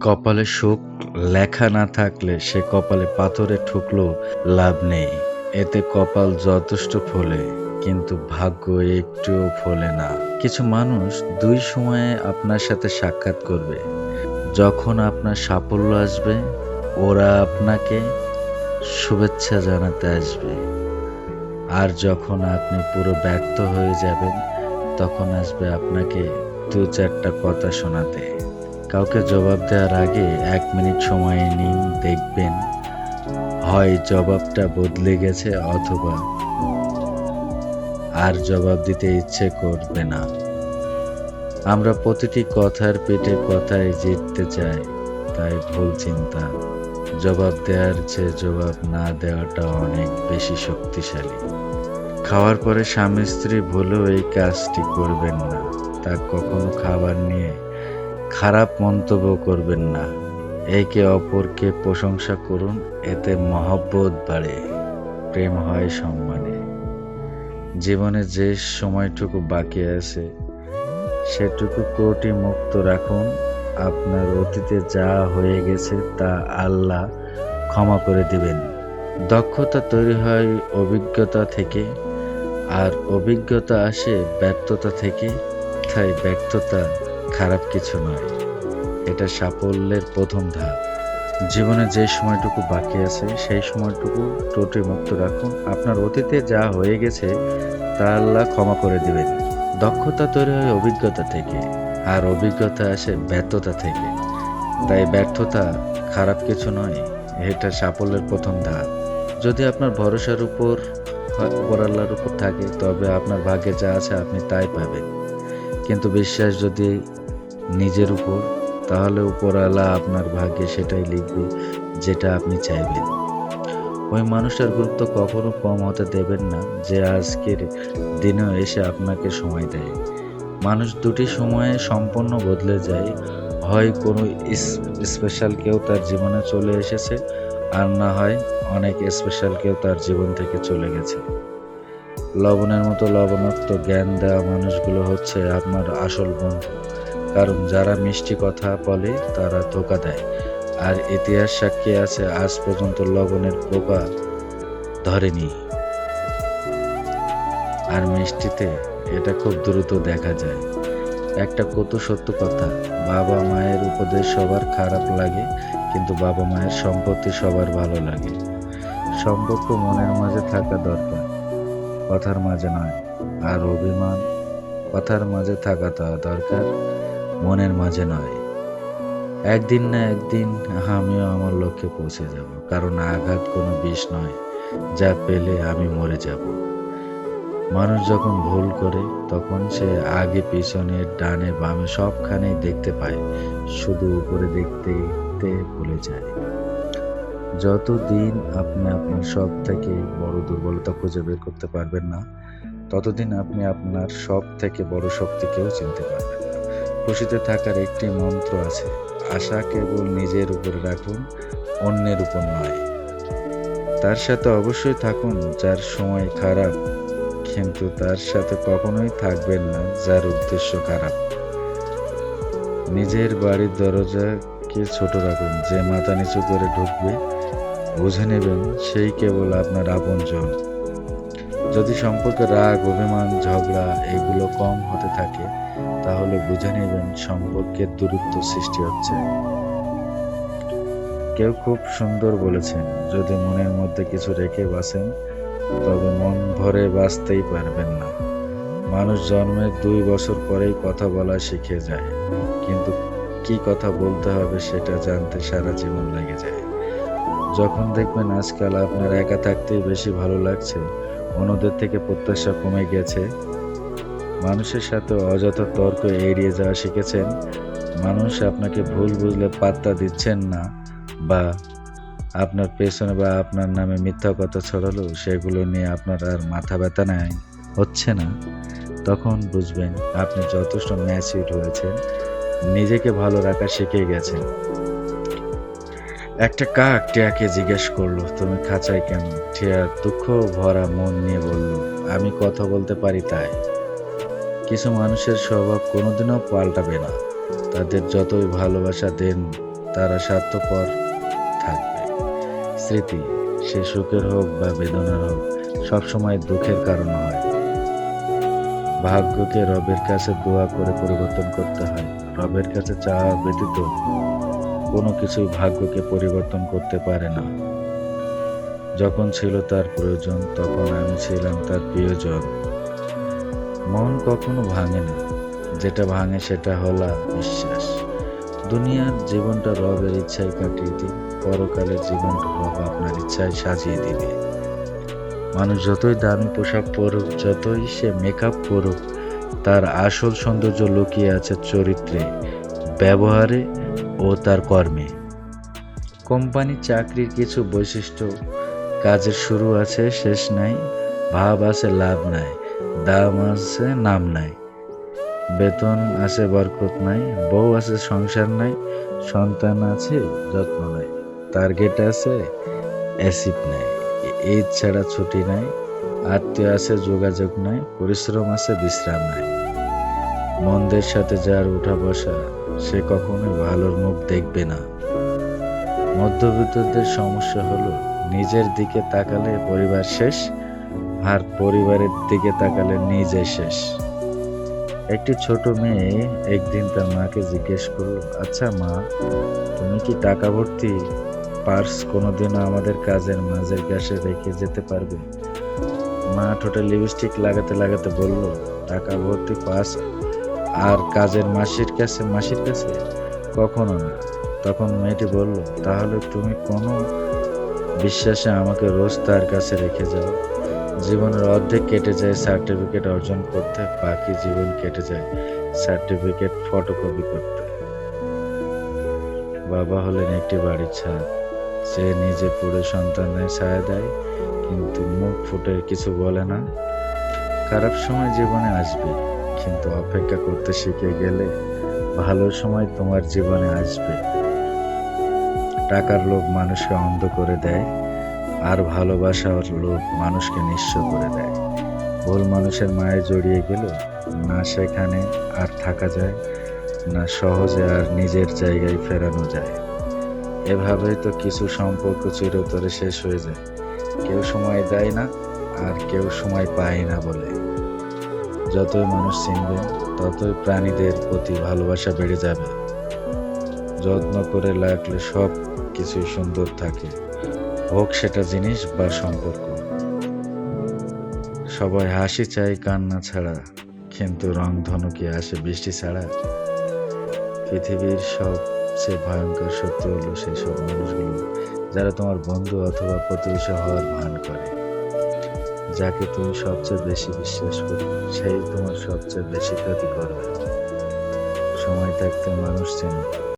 কপালে সুখ, লেখা না থাকলে সে কপালে পাথরে ঠুকলেও লাভ নেই। এতে কপাল যথেষ্ট ফলে, কিন্তু ভাগ্য একটুও ফলে না। কিছু মানুষ দুই সময়ে আপনার সাথে সাক্ষাৎ করবে। যখন আপনার সাফল্য আসবে, ওরা আপনাকে শুভেচ্ছা জানাতে আসবে। আর যখন আপনি পুরো ব্যর্থ হয়ে যাবেন, তখন আসবে আপনাকে দু চারটা কথা শোনাতে। কাউকে জবাব দেওয়ার আগে এক মিনিট সময় নিন, দেখবেন হয় জবাবটা বদলে গেছে অথবা আর জবাব দিতে ইচ্ছে করবে না। আমরা প্রতিটি কথার পেটে কথায় জিততে চাই, তাই ভুল চিন্তা। জবাব দেওয়ার চেয়ে জবাব না দেওয়াটা অনেক বেশি শক্তিশালী। খাওয়ার পরে স্বামী স্ত্রী ভুলেও এই কাজটি করবেন না। তা কখনো খাবার নিয়ে খারাপ মন্তব্য করবেন না। একে অপরকে প্রশংসা করুন, এতে মহব্বত বাড়ে, প্রেম হয় সম্মানে। জীবনে যে সময়টুকু বাকি আছে, সেটুকু কোটি মুক্ত রাখুন। আপনার অতীতে যা হয়ে গেছে তা আল্লাহ ক্ষমা করে দিবেন। দক্ষতা তৈরি হয় অভিজ্ঞতা থেকে, আর অভিজ্ঞতা আসে ব্যর্থতা থেকে, তাই ব্যর্থতা খারাপ কিছু নয়। এটা সাফল্যের প্রথম ধাপ। জীবনে যে সময়টুকু বাকি আছে, সেই সময়টুকু ত্রুটি মুক্ত রাখুন। আপনার অতীতে যা হয়ে গেছে, তা আল্লাহ ক্ষমা করে দেবেন। দক্ষতা তৈরি হয় অভিজ্ঞতা থেকে, আর অভিজ্ঞতা আসে ব্যর্থতা থেকে। তাই ব্যর্থতা খারাপ কিছু নয়, এটা সাফল্যের প্রথম ধাপ। যদি আপনার ভরসার উপর উপর আল্লাহর উপর থাকে, তবে আপনার ভাগ্যে যা আছে আপনি তাই পাবেন। কিন্তু বিশ্বাস যদি নিজের উপর, তাহলে উপরওয়ালা আপনার ভাগ্যে সেটাই লিখবে যেটা আপনি চাইবেন। ওই মানুষটার গুরুত্ব কখনো কম হতে দেবেন না যে আজকের দিনেও এসে আপনাকে সময় দেয়। মানুষ দুটি সময়ে সম্পূর্ণ বদলে যায়। হয় কোনো স্পেশাল কেউ তার জীবনে চলে এসেছে, আর না হয় অনেক স্পেশাল কেউ তার জীবন থেকে চলে গেছে। লবণের মতো লবণাক্ত জ্ঞান দেওয়া মানুষগুলো হচ্ছে আপনার আসল বন্ধু। কারণ যারা মিষ্টি কথা বলে, তারা ধোকা দেয়। আর ইতিহাস সাক্ষী আছে, আজ পর্যন্ত লবণের পোকা ধরেনি। আর মিষ্টিতে এটা খুব দ্রুত দেখা যায়। একটা কত সত্য কথা, বাবা মায়ের উপদেশ সবার খারাপ লাগে, কিন্তু বাবা মায়ের সম্পত্তি সবার ভালো লাগে। সম্পর্ক মনের মাঝে থাকা দরকার, কথার মাঝে নয়। আর অভিমান, কথার মাঝে থাকা দরকার। মনের মাঝে নয়। একদিন না একদিন আমিও আমার লক্ষ্যে পৌঁছে যাব, কারণ আঘাত কোনো বিষ নয়, যা পেলে আমি মরে যাব। মানুষ যখন ভুল করে, তখন সে আগে পিছনে, ডানে, বামে সবখানেই দেখতে পায়, শুধু উপরে দেখতে ভুলে যায়। যতদিন আপনি আপনার সব থেকে বড় দুর্বলতা খুঁজে বের করতে পারবেন না, ততদিন আপনি আপনার সব থেকে বড় শক্তিকেও চিনতে পারবেন খুশিতে থাকার একটি মন্ত্র আছে, আশা কেবল নিজের উপরে রাখুন, অন্যের উপর নয়। তার সাথে অবশ্যই থাকুন, যার সময় খারাপ, কিন্তু তার সাথে কখনোই থাকবেন না, যার উদ্দেশ্য খারাপ। নিজের বাড়ির দরজাকে ছোট রাখুন, যে মাথা নিচু করে ঢুকবে, বুঝে নেবেন সেই কেবল আপনার আপনজন। যদি সম্পর্কে রাগ, অভিমান, ঝগড়া এগুলো কম হতে থাকে তাহলে বুঝে নেবেন সম্পর্কের দূরত্ব সৃষ্টি হচ্ছে। কেউ খুব সুন্দর বলেছেন, যদি মনের মধ্যে কিছু রেখে বাসেন তবে মন ভরে বাঁচতেই পারবেন না। মানুষ জন্মের দুই বছর পরেই কথা বলা শিখে যায়, কিন্তু কি কথা বলতে হবে সেটা জানতে সারা জীবন লেগে যায়। যখন দেখবেন আজকাল আপনার একা থাকতেই বেশি ভালো লাগছে, অন্যদের থেকে প্রত্যাশা কমে গেছে মানুষের সাথে অযথা তর্ক এড়িয়ে যাওয়া শিখেছেন, মানুষ আপনাকে ভুল বুঝলে পাত্তা দিচ্ছেন না বা আপনার পেছনে বা আপনার নামে মিথ্যা কথা ছড়ালো, সেগুলো নিয়ে আপনার আর মাথা ব্যথা নেয় হচ্ছে না। তখন বুঝবেন আপনি যথেষ্ট ম্যাচিউর হয়েছেন, নিজেকে ভালো রাখা শিখে গেছেন। একটা কাক টিয়াকে জিজ্ঞেস করল, তুমি খাঁচায় কেন? টিয়া দুঃখ ভরা মন নিয়ে বলল, আমি কথা বলতে পারি তাই। কিছু মানুষের স্বভাব কোনোদিনও পাল্টাবে না। তাদের যতই ভালোবাসা দেন, তারা স্বার্থপর থাকবে। স্মৃতি, সে সুখের হোক বা বেদনার হোক, সবসময় দুঃখের কারণ হয়। ভাগ্যকে রবের কাছে দোয়া করে পরিবর্তন করতে হয়। রবের কাছে চাওয়া ব্যতীত কোনো কিছুই ভাগ্যকে পরিবর্তন করতে পারে না। যখন ছিল তার প্রয়োজন, তখন আমি ছিলাম তার প্রিয়জন। মন কখনো ভাঙে না। যেটা ভাঙে সেটা হলা বিশ্বাস। দুনিয়ার জীবনটা রবের ইচ্ছায় কাটিয়ে দিই পরকালের জীবনটা রব আপনার ইচ্ছায় সাজিয়ে দিবে। মানুষ যতই দামি পোশাক পরুক, যতই সে মেকআপ করুক তার আসল সৌন্দর্য লুকিয়ে আছে চরিত্রে, ব্যবহারে ও তার কর্মে। কোম্পানি চাকরির কিছু বৈশিষ্ট্য, কাজের শুরু আছে, শেষ নাই, ভাব আছে, লাভ নাই। দাম আছে, নাম নাই। বেতন আছে, বরকত নাই। বউ আছে, সংসার নাই। সন্তান আছে, যত্ন নাই। টার্গেট আছে, অ্যাসিড নাই। ঈদ ছাড়া ছুটি নাই। আত্মীয় আছে, যোগাযোগ নাই। পরিশ্রম আছে, বিশ্রাম নাই। মন্দের সাথে যার উঠা বসা, সে কখনোই ভালোর মুখ দেখবে না। মধ্যবিত্তদের সমস্যা হলো, নিজের দিকে তাকালে পরিবার শেষ আর পরিবারের দিকে তাকালে নিজে শেষ। একটি ছোট মেয়ে একদিন তার মাকে জিজ্ঞেস করল আচ্ছা মা, তুমি কি টাকা ভর্তি পার্স কোনোদিনও আমাদের কাজের মাঝের গ্যাসে রেখে যেতে পারবে? মা ঠোঁটে লিপস্টিক লাগাতে লাগাতে বলল, টাকা ভর্তি পার্স আর কাজের মাসির কাছে মাসির কাছে? কখনো না। তখন মেয়েটি বলল, তাহলে তুমি কোনো বিশ্বাসে আমাকে রোজ তার কাছে রেখে যাও। জীবনের অর্ধেক কেটে যায় সার্টিফিকেট অর্জন করতে, বাকি জীবন কেটে যায় সার্টিফিকেট ফটোকপি করতে। বাবা হলেন একটি বাড়ির ছাদ। সে নিজে পুরো সন্তানের ছায়া দেয়, কিন্তু মুখ ফুটে কিছু বলে না। খারাপ সময় জীবনে আসবে, কিন্তু অপেক্ষা করতে শিখে গেলে ভালো সময় তোমার জীবনে আসবে। টাকার লোভ মানুষকে অন্ধ করে দেয় আর ভালোবাসার লোভ মানুষকে নিঃস্ব করে দেয়। ভুল মানুষের মায়ে জড়িয়ে গেল না সেখানে আর থাকা যায়, না সহজে আর নিজের জায়গায় ফেরানো যায়। এভাবেই তো কিছু সম্পর্ক চিরতরে শেষ হয়ে যায়। কেউ সময় দেয় না, আর কেউ সময় পায় না বলে। যতই মানুষ চিনবে, ততই প্রাণীদের প্রতি ভালোবাসা বেড়ে যাবে। যত্ন করে লাগলে সব কিছুই সুন্দর থাকে। হোক সেটা জিনিস বা সম্পর্ক। সবাই হাসি চায়, কান্না ছাড়া। কিন্তু রং ধনুকে আসে বৃষ্টি ছাড়া? পৃথিবীর সবচেয়ে ভয়ঙ্কর সত্য হলো সেই সব মানুষগুলো, যারা তোমার বন্ধু অথবা প্রতিবেশী হওয়ার ভান করে। যাকে তুমি সবচেয়ে বেশি বিশ্বাস করো, সেই তোমার সবচেয়ে বেশি ক্ষতি করবে সময় থাকতে মানুষ চেনো।